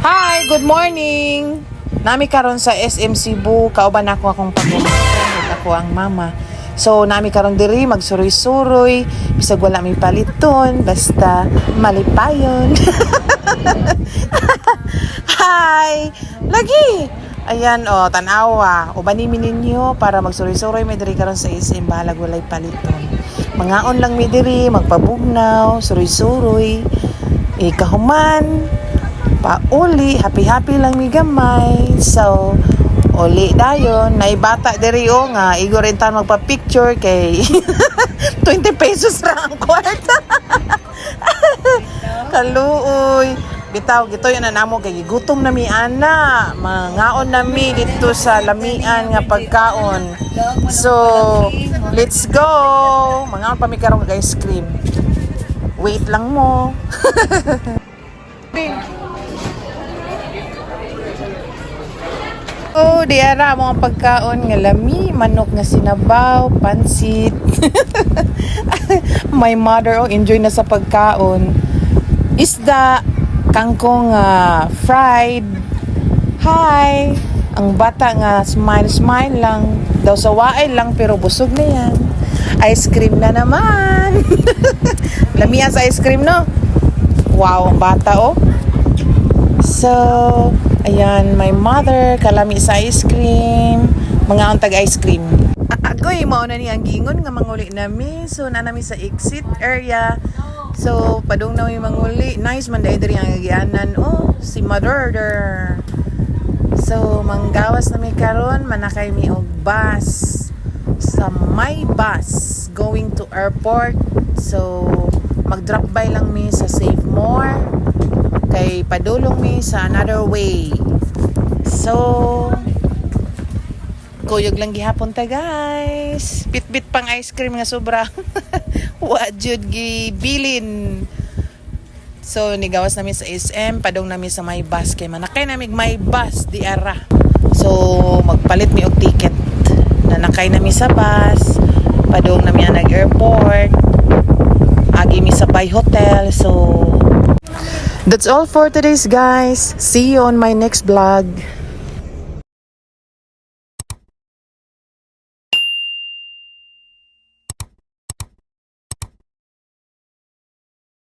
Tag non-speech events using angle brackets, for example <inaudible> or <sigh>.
Hi, good morning. Nami karon sa SM Cebu, kauban ako akong pag ako ang mama. So nami karon diri magsuroy-suroy, bisag wala may paliton, basta malipayon. <laughs> Hi! Lagi! Ayan o, oh, tanawa. Ubani mi ninyo para magsuroy-suroy may diri karon sa SM balag walay paliton. Mangaon lang mi diri, magpabugnaw, suroy-suroy. Ikahuman, pauli, happy-happy lang mi gamay. So, uli dayon, naibata diri o nga, igo rin tan magpa-picture kay <laughs> 20 pesos ra ang kwarta. <laughs> Kaluoy. Bitaw, gito yun na namo kay gutom na mi ana. Mangaon na mi dito sa lamian nga pagkaon. So, let's go. Mangaon pa mi karong ice cream. Wait lang mo. <laughs> Oh, di ara mga pagkaon nga lami, manok nga sinabaw, pansit. <laughs> My mother oh enjoy na sa pagkaon. Isda, kangkong nga fried. Hi. Ang bata nga smile smile lang. Daw sa waay lang pero busog na yan. Ice cream na naman. <laughs> Lami yan sa ice cream no. Wow, ang bata oh. So, ayan, my mother, kalami sa ice cream, mga untag ice cream. Agoy, mao na ni ang gingon nga manguli nami. So, na nami sa exit area. So, padung na manguli. Nice man dahil diri ang agianan. Oh, si mother. der. So, manggawas na mi karon manakay mi og bus sa my bus going to airport. So, mag-drop by lang mi sa Save More kay padulong mi sa another way. So, kuyog lang gihapon ta guys. Bit-bit pang ice cream nga sobra. <laughs> Wa jud gibilin. So, nigawas namin sa SM, padong namin sa my bus kay manakay namin my bus di ara. So, magpalit mi og ticket. Nanakay namin sa bus, padong namin nag airport. Agi mi sa Bay Hotel. So, That's all for today's guys. See you on my next vlog.